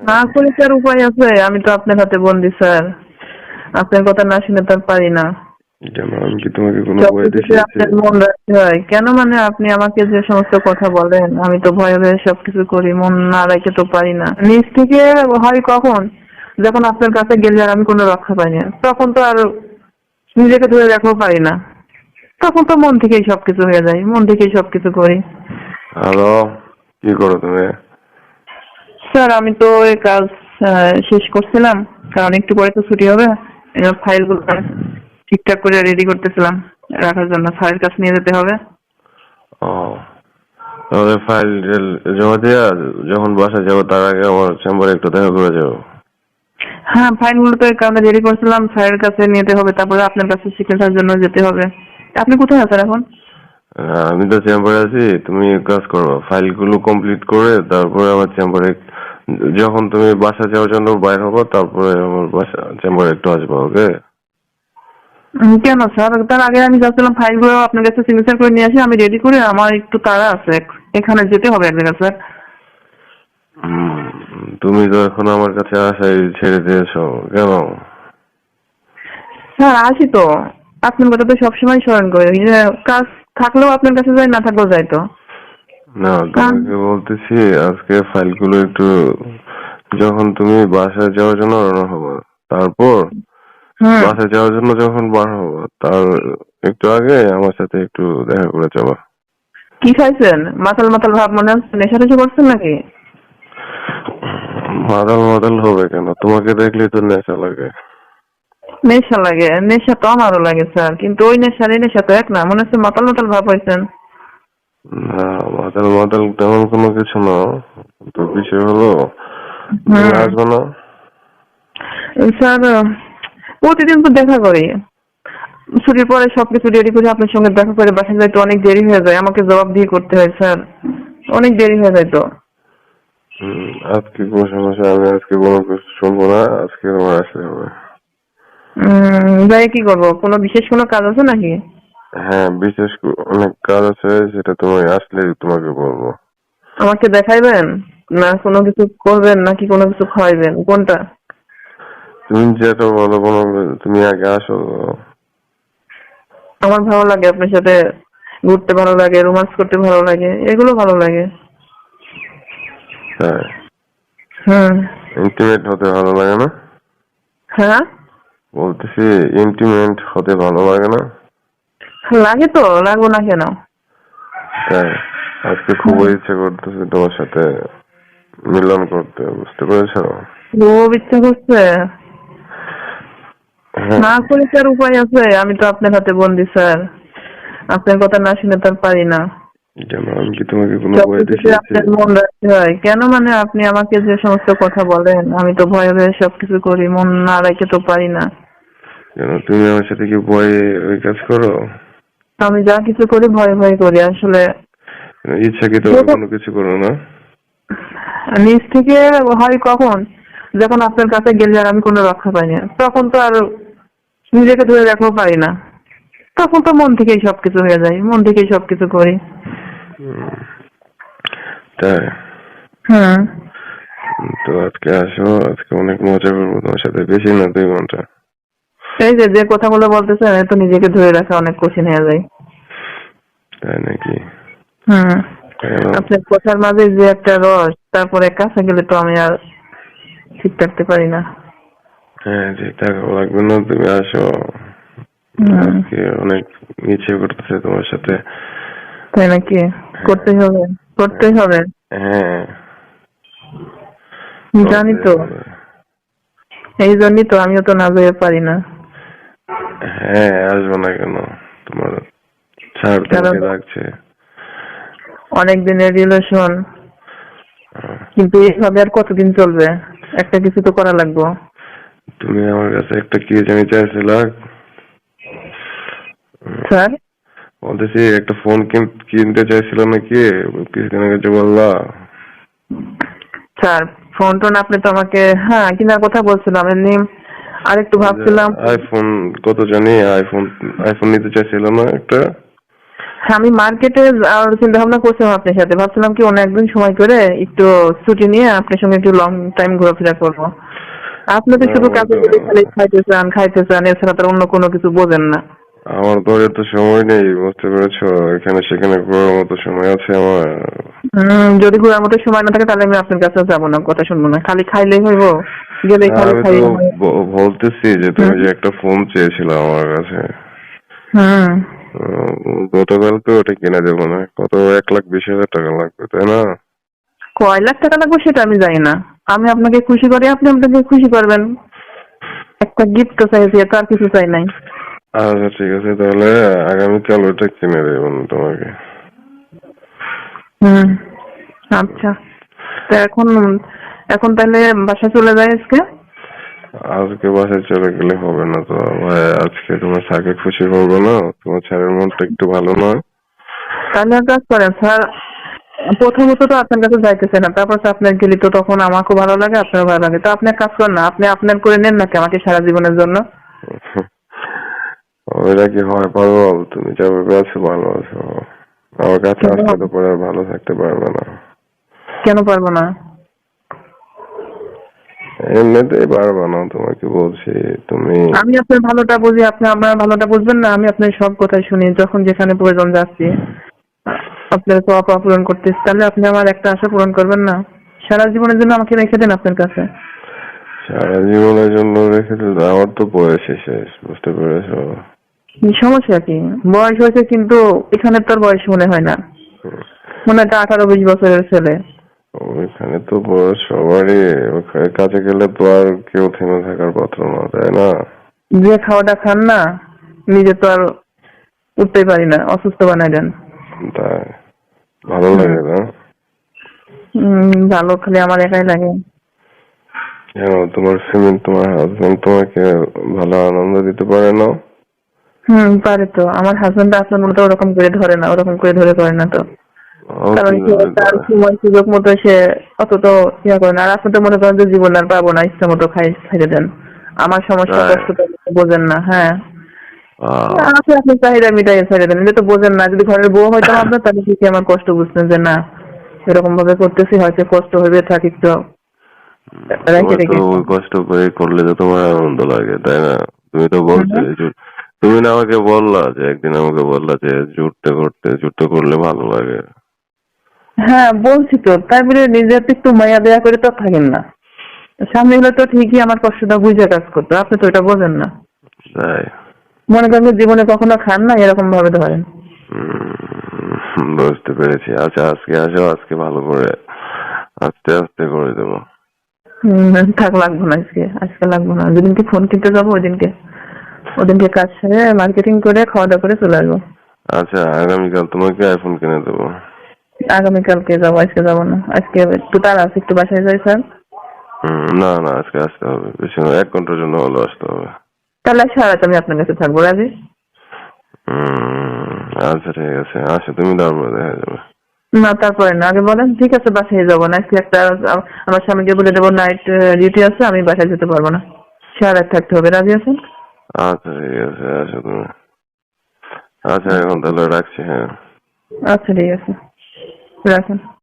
না করে কি আর উপায় আছে? আমি তো আপনার হাতে বন্দি স্যার। আপনার কথা না শুনে তো পারি না। কেন? আমি কি তোমাকে কোনো ভয় দেখিয়েছি? মন রাখতে হয়। কেন মানে আপনি আমাকে যে সমস্ত কথা বলেন আমি তো ভয়ে ভয়ে সবকিছু করি মন না রাখতে তো পারি না। নিজ থেকে হয় কখন? যখন আপনার কাছে গেলে আর আমি কোনো রক্ষা পাই না। তখন তো আর নিজেকে ধরে রাখতেও পারি না। তখন তো মন থেকেই সবকিছু হয়ে যায় মন থেকেই সবকিছু করি। হ্যালো কি করো তুমি? স্যার আমি তো এই কাজ শেষ করছিলাম। কারণ একটু পরে তো ছুটি হবে। এবার ফাইলগুলো ঠিকঠাক করে রেডি করতেছিলাম। রাখার জন্য স্যারের কাছে নিয়ে যেতে হবে। ও। তাহলে ফাইল জমা দিয়া যখন বাসা যাব তার আগে আমার চেম্বারে একটু দেখা করে যাব। হ্যাঁ ফাইলগুলো তো এই কারণে রেডি করছিলাম। স্যারের কাছে নিতে হবে। তারপরে আপনার কাছে চিকিৎসার জন্য যেতে হবে। আপনি কোথায় আছেন এখন? আমি তো চেম্বারে আছি। তুমি কাজ করো। ফাইলগুলো কমপ্লিট করে তারপরে আমার চেম্বারে যখন তুমি বাসা যাওয়ার জন্য বাইর হব তারপরে আমার বাসা চেম্বারে একটু আসব ওকে? কেন? স্যার তার আগে আমি যাচ্ছিলাম ফাইলগুলো আপনার কাছে সিগনেচার করে নিয়ে আসি আমি রেডি করে আমার একটু তাড়া আছে। এখানে যেতে হবে এক জায়গায় স্যার। তুমি তো এখন আমার কাছে আসাই ছেড়ে দিয়েছ কেন? স্যার আসি তো। আপনার কথা তো সবসময় স্মরণ করি। কাজ থাকলেও আপনার কাছে যাই না থাকলেও যাই তো। না তোমাকে বলতেছি আজকে ফাইলগুলো একটু যখন তুমি বাসায় যাওয়ার জন্য রওনা হব তারপর বাসায় যাওয়ার জন্য যখন বার হব তার একটু আগে আমার সাথে একটু দেখা করে যাবা কি খাইছেন? মাতাল মাতাল ভাব মনে হচ্ছে নেশা টেশা করছেন নাকি? মাদাল মাদাল হবে কেন? তোমাকে দেখলেই তো নেশা লাগে। নেশা লাগে নেশা তো আমারও লাগে স্যার। কিন্তু ওই নেশা এই নেশা তো এক না মনে হচ্ছে মাতাল মাতাল ভাব হয়েছেন না মাদাল মাদাল তেমন কোনো কিছু না। তো বিষয় হলো তুমি আসবে না? স্যার প্রতিদিন তো দেখা করি। ছুটির পরে সবকিছু রেডি করে আপনার সঙ্গে দেখা করে বাসায় যাইতে অনেক দেরি হয়ে যায়। আমাকে জবাব দিয়ে করতে হয় স্যার। অনেক দেরি হয়ে যায় তো। হুম, আজকে বসে বসে আমি আজকে কোনো কিছু শুনব না। আজকে তোমার আসতে হবে। যাই কি করব? কোনো বিশেষ কোনো কাজ আছে নাকি? হ্যাঁ বিশেষ করে অনেক কাজ আছে সেটা তুমি আসলে তোমাকে বলব। আমাকে দেখাইবেন? না কোনো কিছু করবেন নাকি কোনো কিছু খাওয়াইবেন? কোনটা? তুমি যেটা বলো কোনো তুমি আগে আসো। আমার ভালো লাগে আপনার সাথে ঘুরতে ভালো লাগে রোমান্স করতে ভালো লাগে এগুলো ভালো লাগে। হ্যাঁ। হুম। ইন্টিমেট হতে ভালো লাগে না? হ্যাঁ? বলতেছি ইন্টিমেট হতে ভালো লাগে না? লাগে তো লাগবো না কেন? তাই আজকে খুব ইচ্ছে করতেছে তোমার সাথে মিলন করতে বুঝতে পেরেছ? খুব ইচ্ছা করছে। হ্যাঁ। না করে কি আর উপায় আছে? আমি তো আপনার হাতে বন্দি স্যার। আপনার কথা না শুনে তো আর পারি না। কেন আমি কি তোমাকে কোনো ভয় দেখিয়েছি? আপনার মন রাখতে হয়। কেন মানে আপনি আমাকে যে সমস্ত কথা বলেন আমি তো ভয়ে ভয়ে সবকিছু করি মন না রাখতে তো পারি না। কেন তুমি আমার সাথে কি ভয়ে ওই কাজ করো? আমি যা কিছু করি ভয়ে ভয়ে করি আসলে ইচ্ছাকৃত কোনো কিছু করো না। নিজ থেকে হয় কখন? যখন আপনার কাছে গেলে আর আমি কোনো রক্ষা পাই না। তখন তো আর নিজেকে ধরে রাখতেও পারি না। তখন তো মন থেকেই সবকিছু হয়ে যায় মন থেকেই সবকিছু করি। তাই? হুম। তো আজকে আসো আজকে অনেক মজা করব তোমার সাথে বেশি না দুই ঘণ্টা। এই যে যে কথাগুলো বলতেছেন তো নিজেকে ধরে রাখা অনেক কঠিন হয়ে যায়। তাই নাকি? হুম? আপনার কথার মাঝে যে একটা রস তারপরে কাছে গেলে তো আমি আর ঠিক থাকতে পারি না। হ্যাঁ যে টাকা লাগবে না তুমি আসো। আজকে অনেক ইচ্ছে করতেছে তোমার সাথে। তাই নাকি? করতেই হবে করতেই হবে। হ্যাঁ। জানি তো। এই জন্যই তো আমিও তো না যেতে পারি না। হ্যাঁ আসব না কেন? তোমার অনেক দিনের রিলেশন কিন্তু এইভাবে আর কতদিন চলবে? একটা কিছু তো করা লাগবে। তুমি আমার কাছে একটা কি জানি চাইছিল। স্যার? বলতেছি একটা ফোন কিনতে চাইছিল নাকি? কিছুদিন আগে যে বললা। স্যার ফোন টোন আপনি তো আমাকে হ্যাঁ কেনার কথা বলছিলাম। এমনি আরেকটু ভাবছিলাম। আইফোন কত জানি আইফোন আইফোন নিতে চাইছিল না একটা। আমি মার্কেটে চিন্তা ভাবনা করছিলাম আপনার সাথে। ভাবছিলাম কি অন্য একদিন সময় করে একটু ছুটি নিয়ে আপনার সঙ্গে একটু লং টাইম ঘোরাফেরা করব। আপনি তো শুধু না, কাজে খালি খাইতে চান খাইতে চান এছাড়া তো অন্য কোনো কিছু বোঝেন না। আমার তো এত সময় নেই বুঝতে পেরেছ? এখানে সেখানে ঘোরার মতো সময় আছে আমার। যদি ঘোরার মতো সময় না থাকে তাহলে আমি আপনার কাছে যাব না কথা শুনব না। খালি খাইলেই হইব গেলে খালি খাই বলতেছি যে তুমি যে একটা ফোন চেয়েছিলে আমার কাছে। হুম। উম, গতকালকে ওটা কিনে দেবো না। কত? এক লাখ বিশ হাজার টাকা লাগবে তাই না? কয় লাখ টাকা লাগবে সেটা আমি জানি না। আমি আপনাকে খুশি করি আপনি আপনাকে খুশি করবেন। একটা গিফট তো চাইছি এত আর কিছু চাই নাই। আচ্ছা ঠিক আছে তাহলে আগামীকাল ওটা কিনে দেবো তোমাকে। হুম আচ্ছা। তো এখন এখন তাহলে বাসা চলে যায় আজকে? আজকে বাসায় চলে গেলে হবে না তো। ভাই আজকে তোমার স্যারকে খুশি করব না? তোমার স্যারের মনটা একটু ভালো নয়? তাহলে এক কাজ করেন স্যার। প্রথমত তো আপনার কাছে যাইতেছে না তারপর তো আপনার গেলে তো তখন আমাকেও ভালো লাগে আপনার ভালো লাগে। তো আপনি এক কাজ করেন না আপনি আপনার করে নেন নাকি আমাকে সারা জীবনের জন্য? ওইটা কি হয় পারব তুমি যাবে আছো ভালো আছো। আমার কাছে আসলে তো পরে ভালো থাকতে পারবে না। কেন পারব না? এমনিতেই পারবে না তোমাকে বলছি তুমি আমি আপনার ভালোটা বুঝি আপনি আপনার ভালোটা বুঝবেন না আমি আপনার সব কথাই শুনি যখন যেখানে প্রয়োজন যাচ্ছি। আপনার তো অপা পূরণ করতেছি তাহলে আপনি আমার একটা আশা পূরণ করবেন না। সারা জীবনের জন্য আমাকে রেখে দেন আপনার কাছে। সারা জীবনের জন্য রেখে দিলে আমার তো বয়স শেষ বুঝতে পেরেছ? সমস্যা কি? বয়স হয়েছে কিন্তু এখানে তোর বয়স মনে হয় না। মনে হয় আঠারো বিশ বছরের ছেলে। ওইখানে তো বয়স সবারই। ওখানে কাছে গেলে তো আর কেউ থেমে থাকার পাত্র না তাই না? যে খাওয়াটা খান না নিজে তো আর উঠতেই পারি না অসুস্থ বানাই দেন। তাই ভালো লাগে না? ভালো খালি আমার একাই লাগে। কেন তোমার ফ্যামিলি তোমার হাজবেন্ড তোমাকে ভালো আনন্দ দিতে পারে না? হুম পারে তো। আমার হাজবেন্ড আপনার মতো ওরকম করে ধরে না ওরকম করে ধরে করে না তো। কারণ কি সে তার সময় সুযোগ মতো সে অত তো ইয়া করে না। আর আপনি তো মনে করেন যে জীবন আর পাবো না ইচ্ছা মতো খাই খাইতে দেন। আমার সমস্যা। কষ্ট বোঝেন না হ্যাঁ। আপনি আপনি চাহিদা মিটাই ছেড়ে দেন। এটা তো বোঝেন না। যদি ঘরের বউ হইতাম আপনার তাহলে কি আমার কষ্ট বুঝতেন যে না এরকম ভাবে করতেছি হয়তো কষ্ট হইবে থাকি তো কষ্ট করে করলে তো তোমার আনন্দ লাগে তাই না? তুমি তো বলছো তুমি না আমাকে বললা যে একদিন আমাকে বললা যে জুটতে করতে জুটতে করলে ভালো লাগে। হ্যাঁ বলছি তো। তাই বলে নিজের তো একটু মায়া দেয়া করে তো থাকেন না। স্বামী হলে তো ঠিকই আমার কষ্টটা বুঝে কাজ করতো। আপনি তো এটা বোঝেন না। মনে করেন জীবনে কখনো খান না এরকম ভাবে ধরেন বুঝতে পেরেছি। আচ্ছা আজকে আসো আজকে ভালো করে আস্তে আস্তে করে দেবো। থাক লাগবো না আজকে। আজকে লাগবো না। যেদিনকে ফোন কিনতে যাব ওইদিনকে। ওদিনকে কাজ সেরে মার্কেটিং করে খাওয়া দাওয়া করে চলে আসব। আচ্ছা আগামীকাল তোমাকে আইফোন কিনে দেবো। আগামীকালকে যাব আজকে যাব না। আজকে একটু তাড়া আছে একটু বাসায় যাই স্যার। না না আজকে আসতে হবে। বেশি না, এক ঘণ্টার জন্য হলো আসতে হবে। তাহলে সারাত আমি আপনার কাছে থাকব রাজি? আচ্ছা ঠিক আছে। আসো তুমি তারপরে দেখা যাবে। না তারপরে না। আগে বলেন ঠিক আছে বাসায় যাব না। আজকে একটা আমার স্বামীকে বলে দেবো নাইট ডিউটি আছে আমি বাসায় যেতে পারব না। সারাত থাকতে হবে রাজি আছেন? আচ্ছা ঠিক আছে আসো তুমি। আচ্ছা এখন তাহলে রাখছি হ্যাঁ। আচ্ছা ঠিক আছে। Gracias.